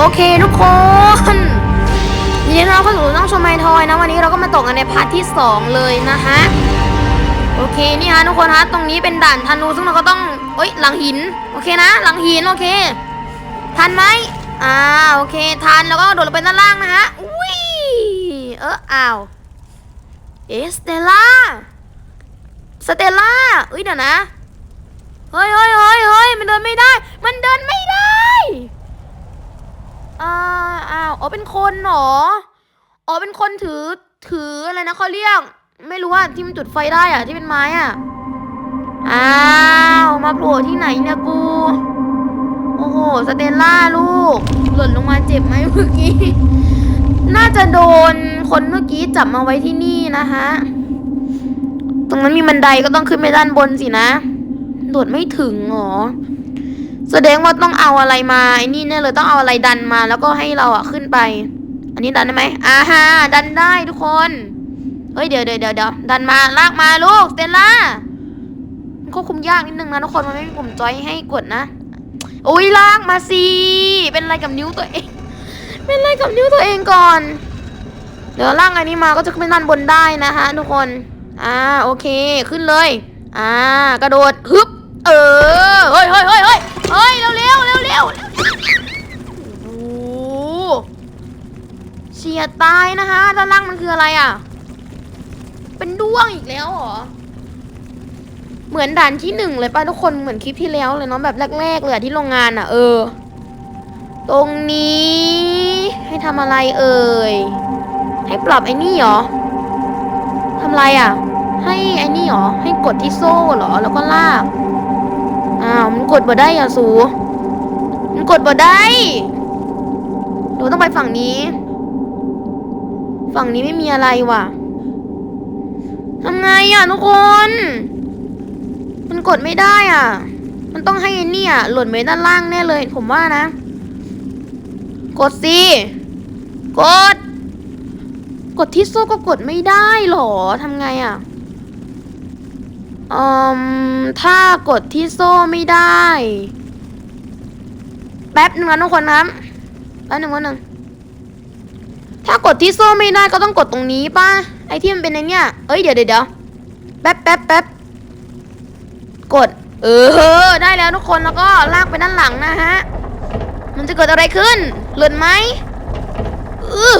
โอเคทุกคนยินดีต้อนรับเข้าสู่น้องชมไมทอยนะวันนี้เราก็มาตกกันในพาร์ทที่ 2 เลยนะฮะโอเคนี่ฮะทุกคนฮะตรงนี้เป็นด่านธนูซึ่งเราก็ต้องเอ้ยหลังหินโอเคนะ หลังหินโอเคทันไหมอ่าโอเคทันแล้วก็โดดลงไปด้านล่างนะฮะอุ้ยเอออ้าวเอสเตล่าสเตล่าเอ้ยเดี๋ยวนะเฮ้ยเฮ้ยเฮ้ยเฮ้ยมันเดินไม่ได้ มันเดินไม่ได้ อ่าอ้าวอ๋อเป็นคนเหรอ อ๋อเป็นคนถือถืออะไรนะเขาเรียก ไม่รู้ว่าที่มันจุดไฟได้อะที่เป็นไม้อะอ้าวมาโผล่ที่ไหนเนี่ยกู โอ้โหสเตลล่าลูก หล่นลงมาเจ็บไหมเมื่อกี้ น่าจะโดนคนเมื่อกี้จับมาไว้ที่นี่นะคะตรงนั้นมีบันไดก็ต้องขึ้นไปด้านบนสินะ โดดไม่ถึงเหรอ แสดงว่าต้องเอาอะไรมาไอ้นี่เนี่ยเลยต้องเอาอะไรดันมา แล้วก็ให้เราอะขึ้นไป อันนี้ดันได้ไหมอ่าฮะดันได้ทุกคน เฮ้ยเดี๋ยวเดี๋ยวเดี๋ยวเดี๋ยวดันมาลากมาลูกสเตลล่ามันควบคุมยากนิดนึงนะทุกคนมันไม่มีปุ่มจอยให้กดนะอุ้ยลากมาสิเป็นอะไรกับนิ้วตัวเอง เป็นอะไรกับนิ้วตัวเองก่อน เดี๋ยวลากอันนี้มาก็จะขึ้นไปด้านบนได้นะคะทุกคน อ่าโอเคขึ้นเลย อ่ากระโดดฮึบเออียตายนะคะด้านล่างมันคืออะไรอะ เป็นด้วงอีกแล้วเหรอ เหมือนด่านที่หนึ่งเลยป่ะทุกคนเหมือนคลิปที่แล้วเลยเนาะแบบแรกๆเลยอะที่โรงงานอะ เออ ตรงนี้ให้ทำอะไรเอ่ย ให้ปรับไอ้นี่เหรอทำอะไรอะ ให้ไอ้นี่เหรอ ให้กดที่โซ่เหรอ แล้วก็ลาก อ้าวมันกดบ่ได้อะสู มันกดบ่ได้เราต้องไปฝั่งนี้ ฝั่งนี้ไม่มีอะไรว่ะทำไงอะทุกคน มันกดไม่ได้อะ มันต้องให้ไอ้นี่อะหล่นไปด้านล่างแน่เลย ผมว่านะ กดสิกด กดที่โซ่ก็กดไม่ได้หรอทำไงอะอืมถ้ากดที่โซ่ไม่ได้ แป๊บหนึ่งนะทุกคนครับแป๊บหนึ่งวันหนึ่ง ถ้ากดที่โซ่ไม่ได้ก็ต้องกดตรงนี้ป่ะ ไอที่มันเป็นไอเนี้ยเอ้ยเดี๋ยวเดี๋ยวแป๊บแป๊บแป๊บกด เออ ได้แล้วทุกคนแล้วก็ลากไปด้านหลังนะฮะ มันจะเกิดอะไรขึ้น หล่นไหมอือ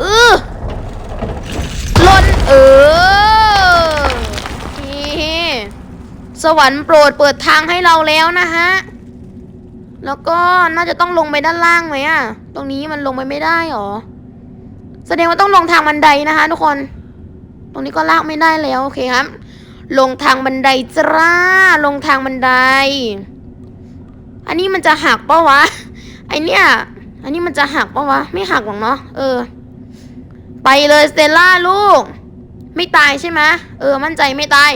อือหล่นเออสวรรค์โปรดเปิดทางให้เราแล้วนะฮะ แล้วก็น่าจะต้องลงไปด้านล่างไหมอะตรงนี้มันลงไปไม่ได้หรอ แสดงว่าต้องลงทางบันไดนะคะ ทุกคน ตรงนี้ก็ลากไม่ได้แล้วโอเคครับ ลงทางบันไดจ้าลงทางบันได อันนี้มันจะหักปะวะ ไอเนี้ยอันนี้มันจะหักปะวะ ไม่หักหรอกเนาะ เออ ไปเลยสเตลล่าลูก ไม่ตายใช่ไหมเออ มั่นใจไม่ตาย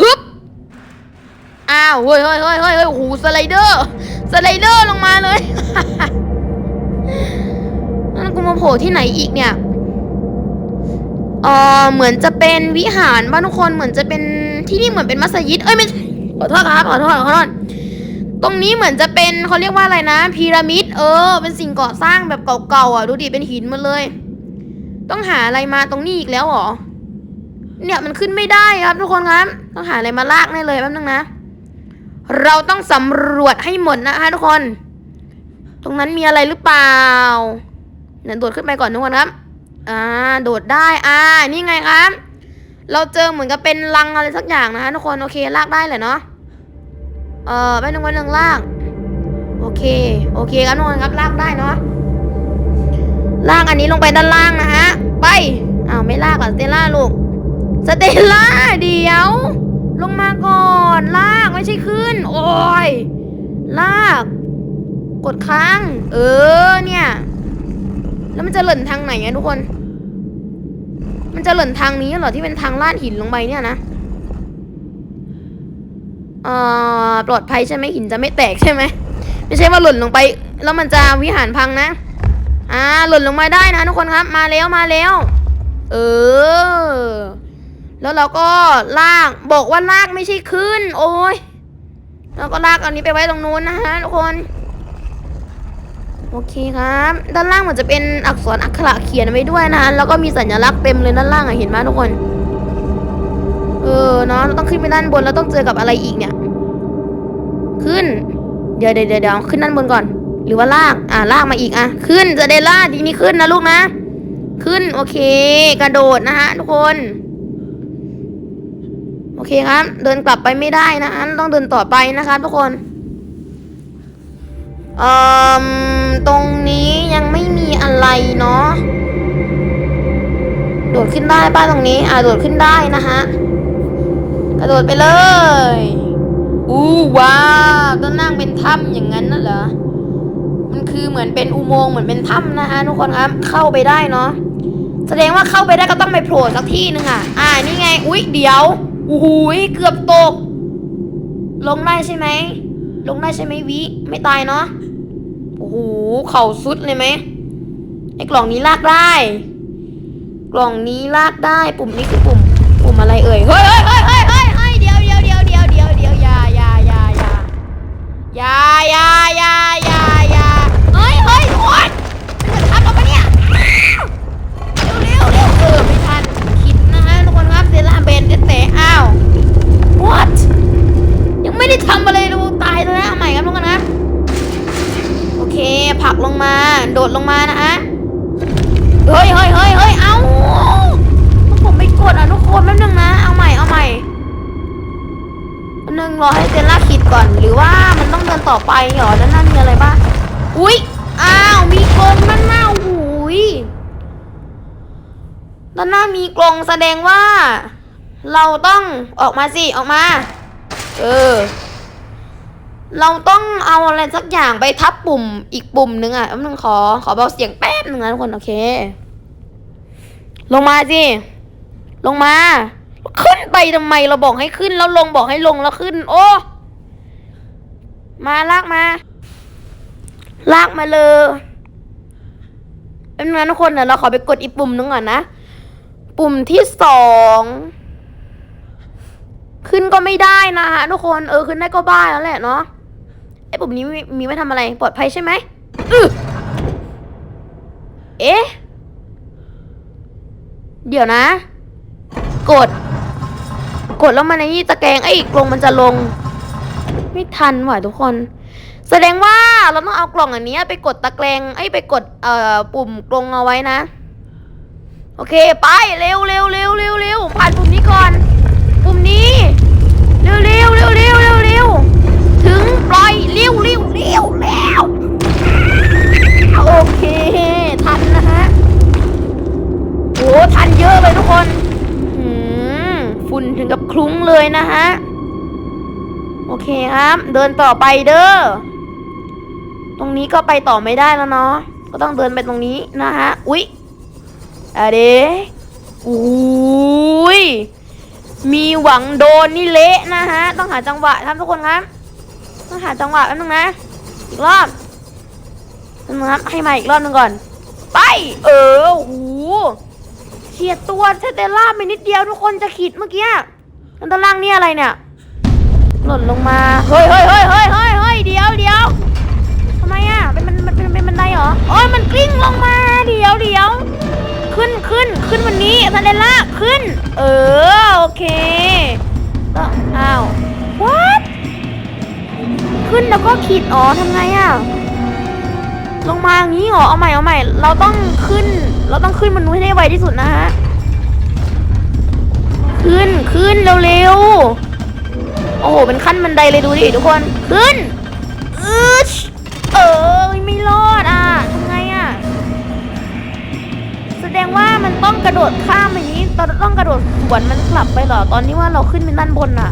ฮึบ อ้าวเฮ้ยเฮ้ยเฮ้ยเฮ้ยเฮ้ยโอ้โหสไลเดอร์ สไลเดอร์ลงมาเลยนั่นกูมาโผล่ที่ไหนอีกเนี่ยเออเหมือนจะเป็นวิหารบ้านทุกคนเหมือนจะเป็นที่นี่เหมือนเป็นมัสยิดเอ้ยไม่ขอโทษครับขอโทษขอโทษตรงนี้เหมือนจะเป็นเขาเรียกว่าอะไรนะพีระมิดเออ เป็นสิ่งก่อสร้างแบบเก่าๆอะดูดิเป็นหินหมดเลย ต้องหาอะไรมาตรงนี้อีกแล้วหรอเนี่ยมันขึ้นไม่ได้ครับทุกคนครับ ต้องหาอะไรมาลากแน่เลยแป๊บนึงนะ เราต้องสำรวจให้หมดนะคะทุกคน ตรงนั้นมีอะไรหรือเปล่าเดี๋ยวโดดขึ้นไปก่อนทุกคนครับ อ่า โดดได้ อ่า นี่ไงครับ เราเจอเหมือนกับเป็นรังอะไรสักอย่างนะคะทุกคน โอเค ลากได้เลยเนาะ เออไปหนึ่งวันหนึ่งลาก โอเค โอเคครับทุกคนครับ ลากได้เนาะ ลากอันนี้ลงไปด้านล่างนะฮะ ไป อ้าว ไม่ลากอะสเตลล่าลูก สเตลล่าเดี๋ยว ลงมาก่อน ลากไม่ใช่ขึ้น โอ้ย ลาก กดค้าง เออเนี่ย แล้วมันจะหล่นทางไหนอะทุกคน มันจะหล่นทางนี้เหรอที่เป็นทางลาดหินลงไปเนี่ยนะเอ่อปลอดภัยใช่ไหมหินจะไม่แตกใช่ไหมไม่ใช่ว่าหล่นลงไป แล้วมันจะวิหารพังนะ อ่าหล่นลงมาได้นะทุกคนครับ มาแล้วมาแล้ว เออ แล้วเราก็ลากบอกว่าลากไม่ใช่ขึ้น โอ้ยแล้วก็ลากอันนี้ไปไว้ตรงนู้นนะฮะทุกคน โอเคครับ ด้านล่างเหมือนจะเป็นอักษรอักขระเขียนไว้ด้วยนะแล้วก็มีสัญลักษณ์เต็มเลยด้านล่างอะเห็นไหมทุกคน เออเนาะเราต้องขึ้นไปด้านบนแล้วต้องเจอกับอะไรอีกเนี่ย ขึ้น เดี๋ยวเดี๋ยวเดี๋ยวเดี๋ยวขึ้นด้านบนก่อน หรือว่าลาก อ่าลากมาอีกอะ ขึ้นจะได้ลากทีนี้ขึ้นนะลูกนะ ขึ้นโอเค กระโดดนะฮะทุกคน โอเคครับ เดินกลับไปไม่ได้นะต้องเดินต่อไปนะคะทุกคนเอ่อตรงนี้ยังไม่มีอะไรเนาะโดดขึ้นได้ป้าตรงนี้อ่าโดดขึ้นได้นะฮะกระโดดไปเลยอู้ว้าวด้านล่งเป็นถ้ำอย่างนั้นน่ะเหรอมันคือเหมือนเป็นอุโมงค์เหมือนเป็นถ้ำนะฮะทุกคนครับเข้าไปได้เนาะแสดงว่าเข้าไปได้ก็ต้องไปโผล่สักที่หนึ่งอะอ่านี่ไงอุ๊ยเดี๋ยว อู้หูยเกือบตก ลงได้ใช่ไหม ลงได้ใช่ไหมวิ ไม่ตายเนาะโอ้โหเข่าสุดเลยไหมไอ้กล่องนี้ลากได้ กล่องนี้ลากได้ ปุ่มนี้คือปุ่ม ปุ่มอะไรเอ่ย เฮ้ยเฮ้ยเฮ้ยเฮ้ยเฮ้ยเฮ้ยเดี๋ยวเดี๋ยวเดี๋ยวเดี๋ยวเดี๋ยวเดี๋ยวอย่าอย่าอย่าอย่าอย่าอย่าอย่าอย่าอย่าเฮ้ยเฮ้ยทุกคนมันจะทับเราปะเนี่ย เร็วเร็วเร็วเออาว what ยังไม่ได้ทำอะไรดูตายแล้วนะเอาใหม่ครับทุกคนครับโอเคผลักลงมา โดดลงมานะฮะเฮ้ยเฮ้ยเฮ้ยเฮ้ยเอาผมไม่กดอะทุกคนแป๊บนึงนะ เอาใหม่เอาใหม่แป๊บนึงรอให้เซนล่าคิดก่อน หรือว่ามันต้องเดินต่อไปเหรอด้านหน้ามีอะไรบ้างอุ๊ยอ้าวมีกรงด้านหน้าหูยด้านหน้ามีกรงแสดงว่า เราต้องออกมาสิ ออกมา เออ เราต้องเอาอะไรสักอย่างไปทับปุ่มอีกปุ่มหนึ่งอะแป๊บนึงขอ ขอเบาเสียงแป๊บหนึ่งนะทุกคน โอเค ลงมาสิ ลงมา ขึ้นไปทำไมเราบอกให้ขึ้นแล้วลงบอกให้ลงแล้วขึ้น โอ้ มาลากมา ลากมาเลยเป็นงนทุกคนเดี๋ยวเราขอไปกดอีกปุ่มหนึงก่อนนะ ปุ่มที่สอง ขึ้นก็ไม่ได้นะฮะทุกคนเออขึ้นได้ก็บ้าแล้วแหละเนาะไอ้ปุ่มนี้มีไว้ทำอะไรปลอดภัยใช่ไหมอือเอ๊ะ เดี๋ยวนะ กด กดแล้วมันในนี่ตะแกรงไอ้กลงมันจะลง ไม่ทันว่ะทุกคน แสดงว่าเราต้องเอากล่องอันนี้ไปกดตะแกรงไอ้ไปกดเอ่อปุ่มกลงเอาไว้นะ โอเค ไปเร็วเร็วเร็วเร็วเร็วผ่านปุ่มนี้ก่อน ปุ่มนี้ ร็วเร็วเร็วเร็วเร็วเร็วถึงปล่อยเร็วเร็วเร็วเร็วโอเค ทันนะฮะโอ้ทันเยอะเลยทุกคนหืมฝุ่นถึงกับคลุ้งเลยนะฮะโอเคครับ เดินต่อไปเด้อตรงนี้ก็ไปต่อไม่ได้แล้วเนาะก็ต้องเดินไปตรงนี้นะฮะอุ๊ยอะเดอุ้ย มีหวังโดนนี่เละนะฮะ ต้องหาจังหวะครับทุกคนครับ ต้องหาจังหวะแป๊บนึงนะ อีกรอบนึงครับให้มาอีกรอบหนึงก่อน ไป เออโหเฉียดตัวเทเตล่าไปนิดเดียวทุกคนจะขีดเมื่อกี้อันตารางนี่อะไรเนี่ย หล่นลงมา เฮ้ยเฮ้ยเฮ้ยเฮ้ยเฮ้ยเฮ้ยเดี๋ยวเดี๋ยวทำไมอะเป็นมันมันเป็นเป็นบันไดเหรอโอ้ยมันกลิ้งลงมา เดี๋ยวเดี๋ยว ขึ้นขึ้นขึ้นวันนี้ซันเดล่าขึ้น เออโอเคก็อ้าว what ขึ้นแล้วก็ขีดอ๋อทำไงอะลงมาอย่างนี้เหรอเอาใหม่เอาใหม่ เราต้องขึ้น เราต้องขึ้นมันให้ได้ไวที่สุดนะฮะขึ้นขึ้นเร็วๆโอ้โหเป็นขั้นบันไดเลยดูดิทุกคนขึ้นอืชเออไม่รอดอะท ดงว่ามันต้องกระโดดข้ามอย่างนี้ตอนต้องกระโดดสวนมันกลับไปเหรอ ตอนนี้ว่าเราขึ้นเป็นด้านบนอะ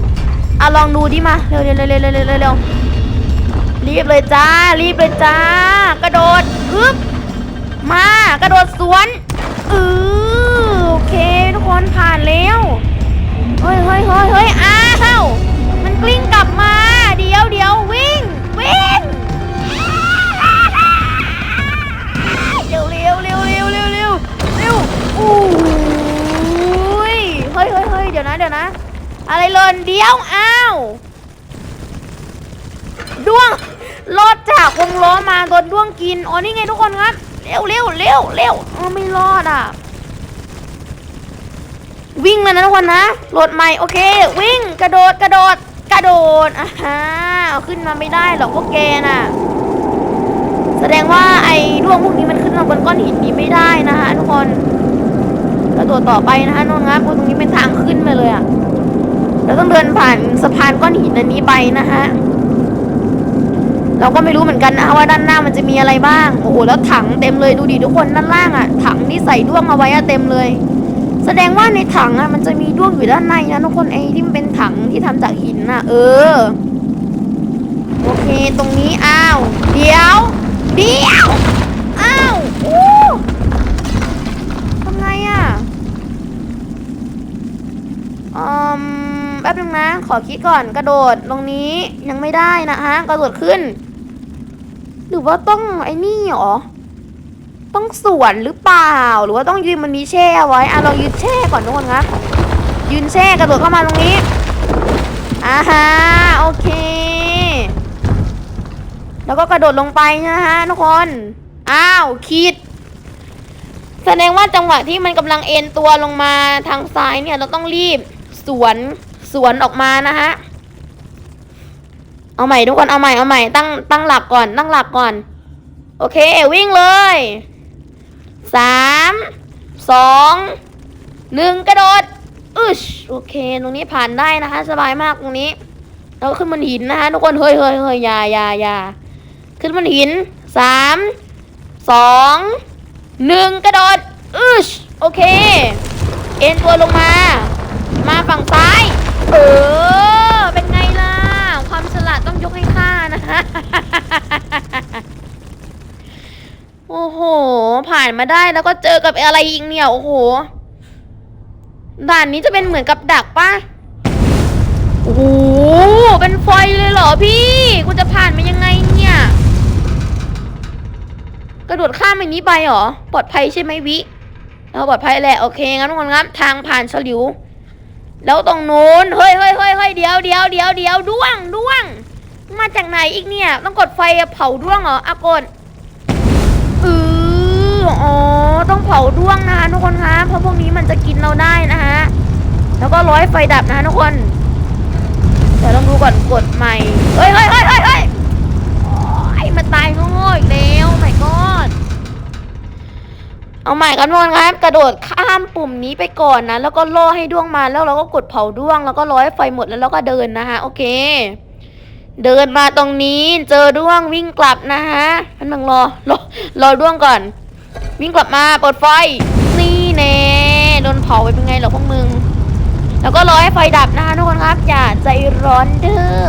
อะลองดูดิมาเร็วเร็วเร็วเร็วเร็วเร็วเร็วรีบเลยจ้า รีบเลยจ้า กระโดดอึ๊บมากระโดดสวนอือโอเค ทุกคนผ่านแล้วเฮ้ยเฮ้ยเฮ้ยเฮ้ยอ้าวมันกลิ้งกลับมา เดี๋ยวเดี๋ยววิ่งวิ่ง อู้ยเฮ้ยเฮ้ยเฮ้ยเดี๋ยวนะเดี๋ยวนะ อะไรหล่นเดียว อ้าวดวงรถจ้ากวงล้อมาโดนด้วงกิน อ๋อ นี่ไงทุกคนครับ เร็วเร็วเร็วเร็วเออไม่รอดอะ วิ่งเลยนะทุกคนนะโหลดใหม่ โอเค วิ่งกระโดดกระโดดกระโดดอ่าฮะเอาขึ้นมาไม่ได้หรอกพวกแกน่ะ แสดงว่าไอ้ด้วงพวกนี้มันขึ้นมาบนก้อนหินนี้ไม่ได้นะฮะทุกคน ระโดดต่อไปนะฮะนนท์ครับตรงนี้เป็นทางขึ้นไปเลยอะเราต้องเดินผ่านสะพานก้อนหินอันนี้ไปนะฮะเราก็ไม่รู้เหมือนกันนะว่าด้านหน้ามันจะมีอะไรบ้างโอ้โหแล้วถังเต็มเลยดูดิทุกคนด้านล่างอะถังที่ใส่ด้วงเอาไว้อะเต็มเลย แสดงว่าในถังอะมันจะมีด้วงอยู่ด้านในนะทุกคนไอ้ที่มันเป็นถังที่ทำจากหินอะเออโอเคตรงนี้อ้าวเดี๋ยวเดี๋ยว ป๊บนึงนะ ขอคิดก่อนกระโดดตรงนี้ยังไม่ได้นะฮะกระโดดขึ้น หรือว่าต้องไอ้นี่หรอ ต้องสวนหรือเปล่า หรือว่าต้องยืนมันมีแช่ไว้อะลองยืนแช่ก่อนทุกคนครับยืนแช่กระโดดเข้ามาตรงนี้อ่าฮะโอเค แล้วก็กระโดดลงไปนะฮะทุกคนอ้าวคิดแสดงว่าจังหวะที่มันกำลังเอ็นตัวลงมาทางซ้ายเนี่ยเราต้องรีบสวน วนออกมานะฮะ เอาใหม่ทุกคนเอาใหม่เอาใหม่ตั้งตั้งหลักก่อนตั้งหลักก่อน โอเค วิ่งเลยสามสองหนึ่งกระโดดอึชโอเค ตรงนี้ผ่านได้นะคะ สบายมากตรงนี้แล้วขึ้นบนหินนะคะทุกคนเฮ้ยเฮ้ยเฮ้ยอยาอยาอยาขึ้นบนหินสามสองหนึ่งกระโดดอึชโอเค เอ็นตัวลงมา มาฝั่งซ้าย เออ เป็นไงล่ะ ความฉลาดต้องยกให้ข้านะคะโอ้โห ผ่านมาได้แล้วก็เจอกับอะไรอีกเนี่ย โอ้โห ด่านนี้จะเป็นเหมือนกับดักปะโอ้โห เป็นไฟเลยเหรอพี่ กูจะผ่านมายังไงเนี่ย กระโดดข้ามไปนี้ไปเหรอ ปลอดภัยใช่ไหมวิเราปลอดภัยแหละ โอเคงั้นทุกคนครับ ทางผ่านฉลิว แล้วตรงนู้นเฮ้ยเฮ้ยเฮ้ยเฮ้ยเดี๋ยวเดี๋ยวเดี๋ยวเดี๋ยวด้วงด้วง มาจากไหนอีกเนี่ย ต้องกดไฟเผาด้วงเหรออะกดเอออ๋อต้องเผาด้วงนะคะทุกคนคะเพราะพวกนี้มันจะกินเราได้นะฮะแล้วก็ร้อยไฟดับนะทุกคนเดี๋ยวลองดูก่อนกดใหม่เฮ้ยเฮ้ยเฮ้ยเฮ้ยเฮ้ยโอ้ยมาตายโง่ๆอีกแล้วไม่กอด เอาใหม่กันทุกคนครับ กระโดดข้ามปุ่มนี้ไปก่อนนะ แล้วก็ล่อให้ด้วงมาแล้วเราก็กดเผาด้วง แล้วก็ร้อยไฟหมดแล้วเราก็เดินนะคะโอเค เดินมาตรงนี้เจอด้วงวิ่งกลับนะฮะพันบังรอรอรอด้วงก่อน วิ่งกลับมาเปิดไฟนี่แน่โดนเผาไปเป็นไงหรอพวกมึงแล้วก็รอให้ไฟดับนะคะทุกคนครับอย่าใจร้อนเด้อ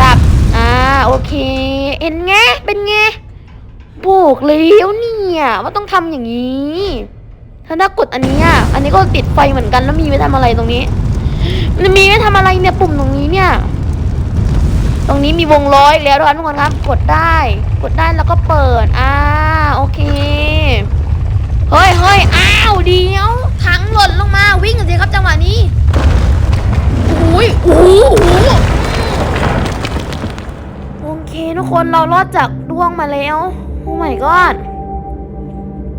ดับอ่าโอเคเอ็นไงเป็นไง บอกแล้วเนี่ยว่าต้องทำอย่างนี้ ถ้าถ้ากดอันนี้อะอันนี้ก็ติดไฟเหมือนกันแล้วมีไว้ทำอะไรตรงนี้ มันมีไว้ทำอะไรเนี่ยปุ่มตรงนี้เนี่ย ตรงนี้มีวงล้ออีกแล้วทุกคนครับ กดได้ กดได้แล้วก็เปิดอ่าโอเคเฮ้ยเฮ้ยอ้าวเดี๋ยวถังหล่นลงมาวิ่งสิครับจังหวะนี้อุ้ยโอ้โหโอเคทุกคนเรารอดจากดวงมาแล้ว โอ้ my god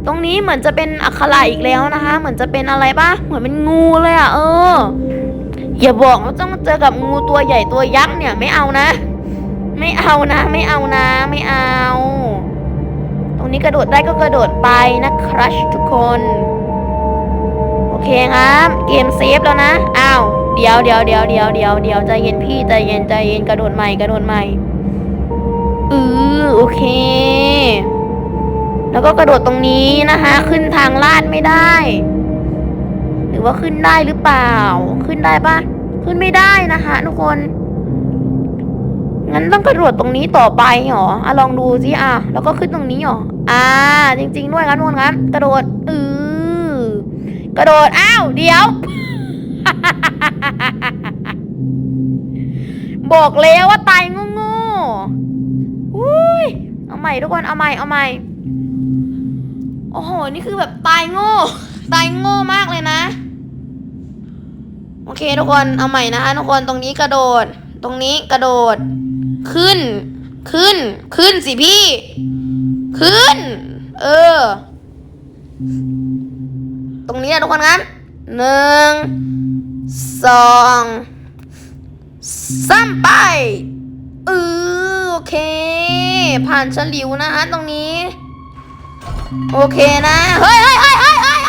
ตรงนี้เหมือนจะเป็นอักขระอีกแล้วนะคะ เหมือนจะเป็นอะไรปะเหมือนเป็นงูเลยอะเออ อย่าบอกว่าต้องเจอกับงูตัวใหญ่ตัวยักษ์เนี่ยไม่เอานะ ไม่เอานะ ไม่เอานะ ไม่เอา ตรงนี้กระโดดได้ก็กระโดดไปนะครัชทุกคน โอเคครับ เกมเซฟแล้วนะ อ้าว เดี๋ยวเดี๋ยวเดี๋ยวเดี๋ยวเดี๋ยวเดี๋ยวใจเย็นพี่ใจเย็นใจเย็นกระโดดใหม่กระโดดใหม่อือ โอเค แล้วก็กระโดดตรงนี้นะคะ ขึ้นทางลาดไม่ได้ หรือว่าขึ้นได้หรือเปล่า ขึ้นได้ปะขึ้นไม่ได้นะคะทุกคน งั้นต้องกระโดดตรงนี้ต่อไปเหรออะลองดูสิอะ แล้วก็ขึ้นตรงนี้เหรอ อ่า จริง ๆ ด้วยครับทุกคนครับกระโดดอือกระโดด อ้าว เดี๋ยว บอกแล้วว่าตายโง่ๆ อุ้ยเอาใหม่ทุกคนเอาใหม่เอาใหม่โอ้โหนี่คือแบบตายโง่ตายโง่มากเลยนะ โอเคทุกคนเอาใหม่นะคะทุกคนตรงนี้กระโดด ตรงนี้กระโดด ขึ้น ขึ้น ขึ้นสิพี่ ขึ้น เออ ตรงนี้นะทุกคนครับหนึ่งสองสามไปเออ โอเค ผ่านฉลิวนะฮะตรงนี้ โอเคนะ เฮ้ยเฮ้ยเฮ้ยเฮ้ยเฮ้ย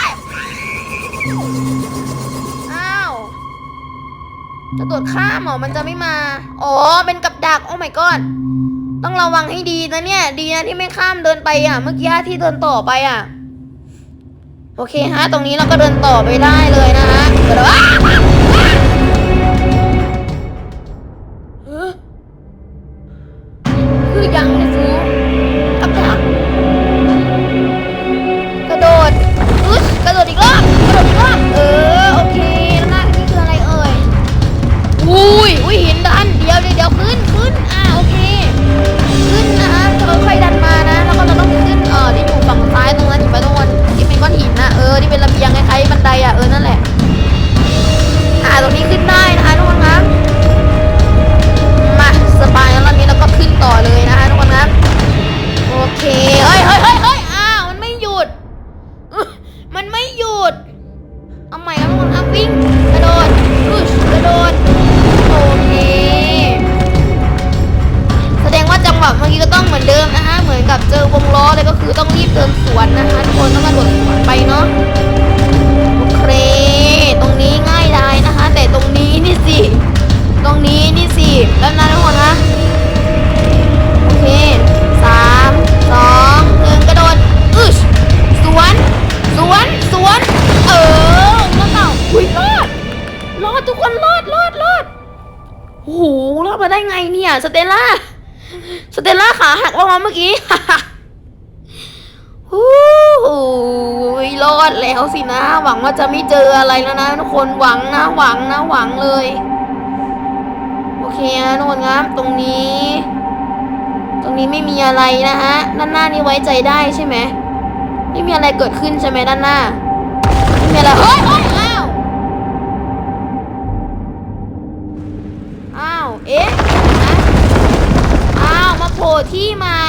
อ้าว จะตรวจข้ามเหรอมันจะไม่มา อ๋อ เป็นกับดัก โอ้ my god ต้องระวังให้ดีนะเนี่ย ดีนะที่ไม่ข้ามเดินไปอะ เมื่อกี้ที่เดินต่อไปอะ โอเคฮะ ตรงนี้เราก็เดินต่อไปได้เลยนะฮะเดี๋ยวอ้าว เนี่ยสเตลล่า สเตลล่าขาหักว่ามาเมื่อกี้ฮู้ยรอดแล้วสินะ หวังว่าจะไม่เจออะไรแล้วนะทุกคนหวังนะ หวังนะ หวังเลย โอเคนะทุกคนครับตรงนี้ ตรงนี้ไม่มีอะไรนะฮะ ด้านหน้านี่ไว้ใจได้ใช่ไหม ไม่มีอะไรเกิดขึ้นใช่ไหมด้านหน้า ไม่มีอะไรเฮ้ย ที่ใหม่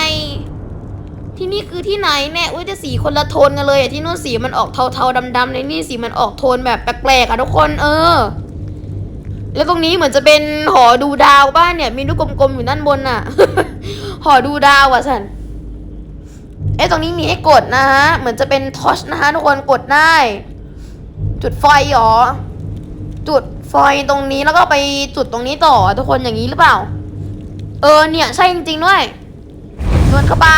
ที่นี่คือที่ไหนแน่อุ้ยแต่สีคนละโทนกันเลยอะที่นู่นสีมันออกเทาๆดำๆในนี่สีมันออกโทนแบบแปลกๆอะทุกคน เออ แล้วตรงนี้เหมือนจะเป็นหอดูดาวบ้านเนี่ย มีลูกกลมๆอยู่ด้านบนน่ะหอดูดาวอะสันเอ๊ะตรงนี้มีให้กดนะฮะ เหมือนจะเป็นทอชนะฮะทุกคนกดได้ จุดไฟหรอ จุดไฟตรงนี้แล้วก็ไปจุดตรงนี้ต่อทุกคนอย่างนี้หรือเปล่า เออเนี่ย ใช่จริงๆด้วย โยนเข้าไป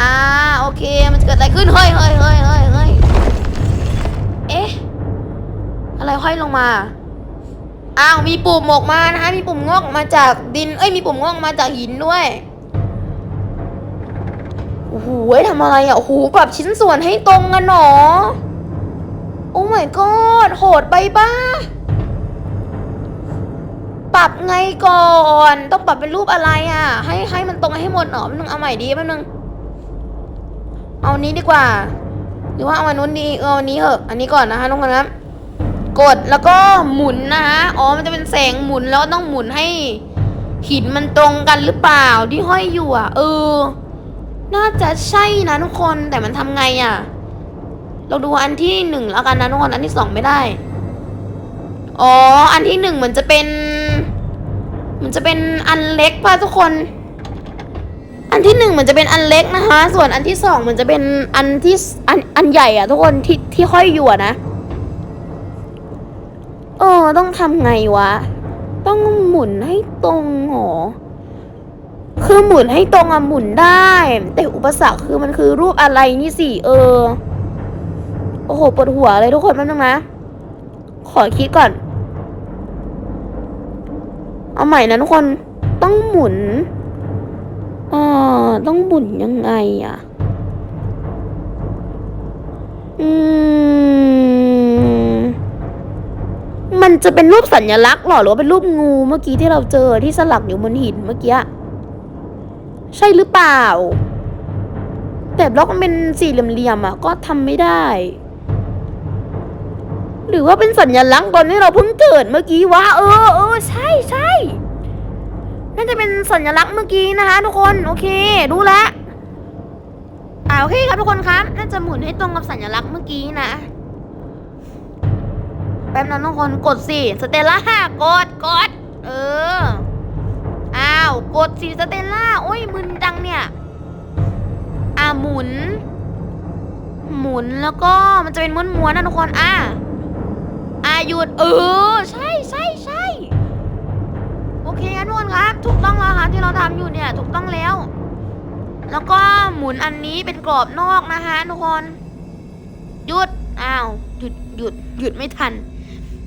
อ่า โอเค มันจะเกิดอะไรขึ้น เฮ้ยเฮ้ยเฮ้ยเฮ้ยเฮ้ยเอ๊ะ อะไรห้อยลงมา อ้าว มีปุ่มออกมานะคะ มีปุ่มงอกมาจากดิน เอ้ย มีปุ่มงอกมาจากหินด้วย โอ้โหทำอะไรอะ โอ้โห ปรับชิ้นส่วนให้ตรงกันหนอ โอ้ my god โหดไปป้า ปรับไงก่อน ต้องปรับเป็นรูปอะไรอะ ให้ให้มันตรงให้หมดหนอมันนึงเอาใหม่ดีแป๊บนึงเอานี้ดีกว่า หรือว่าเอาอันนู้นดีเอออันนี้เหอะ อันนี้ก่อนนะคะทุกคนครับกดแล้วก็หมุนนะคะอ๋อมันจะเป็นแสงหมุนแล้วต้องหมุนให้หินมันตรงกันหรือเปล่าที่ห้อยอยู่อะ เออ น่าจะใช่นะทุกคนแต่มันทำไงอะ เราดูอันที่หนึ่งแล้วกันนะทุกคนอันที่สองไม่ได้ อ๋อ อันที่หนึ่งเหมือนจะเป็น มันจะเป็นอันเล็กป่ะทุกคน อันที่หนึ่งเหมือนจะเป็นอันเล็กนะคะ ส่วนอันที่สองเหมือนจะเป็นอันที่อันอันใหญ่อะทุกคนที่ที่ห้อยอยู่นะเออต้องทำไงวะ ต้องหมุนให้ตรงหรอคือหมุนให้ตรงอะหมุนได้ แต่อุปสรรคคือมันคือรูปอะไรนี่สิเออ โอ้โหปวดหัวเลยทุกคนแป๊บนึงนะ ขอคิดก่อน เอาใหม่นะทุกคนต้องหมุนอ่อต้องหมุนยังไงอะ อืม มันจะเป็นรูปสัญลักษณ์หรอหรือว่าเป็นรูปงูเมื่อกี้ที่เราเจอที่สลักอยู่บนหินเมื่อกี้ ใช่หรือเปล่า แต่บล็อกมันเป็นสี่เหลี่ยมๆอะ ก็ทำไม่ได้ หรือว่าเป็นสัญลักษณ์ตอนที่เราเพิ่งเกิดเมื่อกี้วะเออเออใช่ใช่น่าจะเป็นสัญลักษณ์เมื่อกี้นะคะ ทุกคนโอเครู้แล้วอ่าโอเคครับทุกคนครับน่าจะหมุนให้ตรงกับสัญลักษณ์เมื่อกี้นะแป๊บนั้นทุกคนกดสิสเตล่ากดกดเอออ้าวกดสิสเตลล่าโอ้ยมึนจังเนี่ยอ่าหมุน หมุนแล้วก็มันจะเป็นม้วนๆนะทุกคนอ่า อาหยุดเออใช่ใช่ใช่โอเคงั้นทุกคนครับ ถูกต้องแล้วครับที่เราทำอยู่เนี่ยถูกต้องแล้ว แล้วก็หมุนอันนี้เป็นกรอบนอกนะคะทุกคนหยุดอ้าวหยุดหยุดหยุดไม่ทัน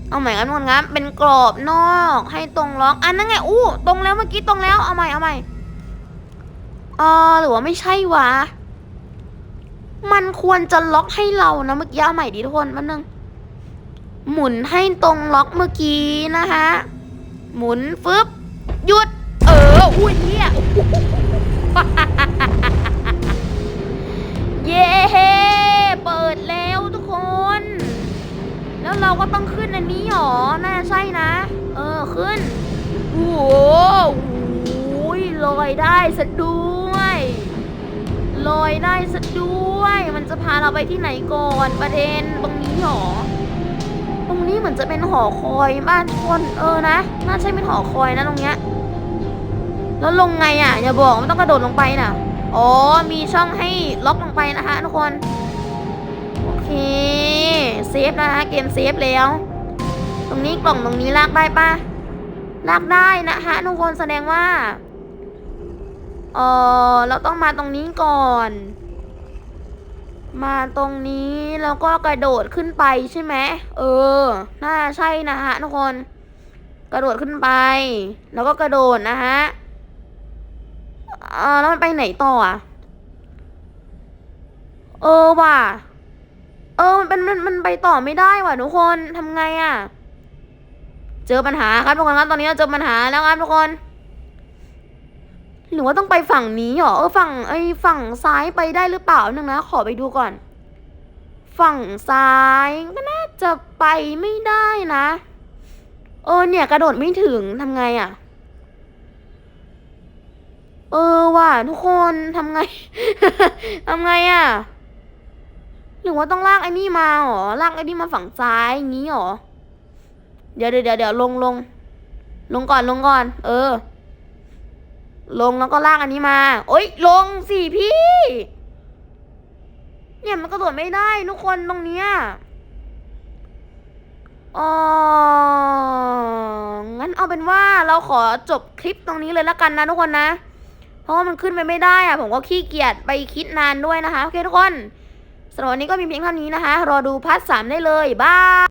เอาใหม่กันทุกคนครับเป็นกรอบนอกให้ตรงล็อกอันนั้นไงอู้ตรงแล้วเมื่อกี้ตรงแล้วเอาใหม่เอาใหม่เออหรือว่าไม่ใช่วะมันควรจะล็อกให้เรานะเมื่อกี้เอาใหม่ดิทุกคนแป๊บนึง หมุนให้ตรงล็อกเมื่อกี้นะคะหมุนฟึบหยุด เออ อุ้ยเฮียเย้เปิดแล้วทุกคน แล้วเราก็ต้องขึ้นอันนี้หรอ น่าใช่นะ เออ ขึ้น โอ้โหอุ้ยลอยได้ซะด้วยลอยได้ซะด้วย มันจะพาเราไปที่ไหนก่อนประเด็นตรงนี้หรอ นี้เหมือนจะเป็นหอคอยบ้านคนเออนะน่าใช่เป็นหอคอยนะตรงเนี้ยแล้วลงไงอะอย่าบอกมันต้องกระโดดลงไปน่ะอ๋อมีช่องให้ล็อกลงไปนะคะทุกคนโอเคเซฟนะคะเกมเซฟแล้ว ตรงนี้กล่องตรงนี้ลากได้ปะลากได้นะคะทุกคนแสดงว่าเออเราต้องมาตรงนี้ก่อน มาตรงนี้แล้วก็กระโดดขึ้นไปใช่ไหมเออ น่าใช่นะฮะทุกคน กระโดดขึ้นไป แล้วก็กระโดดนะฮะเออแล้วมันไปไหนต่ออะเออว่ะ เออมันเป็นมันมันไปต่อไม่ได้ว่ะทุกคนทำไงอะ เจอปัญหาครับทุกคนครับตอนนี้เราเจอปัญหาแล้วครับทุกคน หรือว่าต้องไปฝั่งนี้เหรอเออฝั่งไอ้ฝั่งซ้ายไปได้หรือเปล่านึงนะ ขอไปดูก่อน ฝั่งซ้ายก็น่าจะไปไม่ได้นะเออเนี่ยกระโดดไม่ถึงทำไงอะ่ะ เออว่ะทุกคนทำไงทำไงอะ่ะ หรือว่าต้องลากไอ้นี่มาเหรอลากไอ้นี่มาฝั่งซ้ายอย่างงี้เหรอ เดี๋ยวเดี๋ยวเดี๋ยวลงลงลงก่อนลงก่อน เออ ลงแล้วก็ลากอันนี้มา โอ๊ย ลงสิพี่ เนี่ยมันกระโดดไม่ได้ทุกคนตรงเนี้ยอ๋อ งั้นเอาเป็นว่าเราขอจบคลิปตรงนี้เลยล้วกันนะทุกคนนะ เพราะว่ามันขึ้นไปไม่ได้อะผมก็ขี้เกียจไปคิดนานด้วยนะคะ โอเคทุกคนสำหรับวันนี้ก็มีเพียงเท่านี้นะคะ รอดูพาร์ทสามได้เลย บาย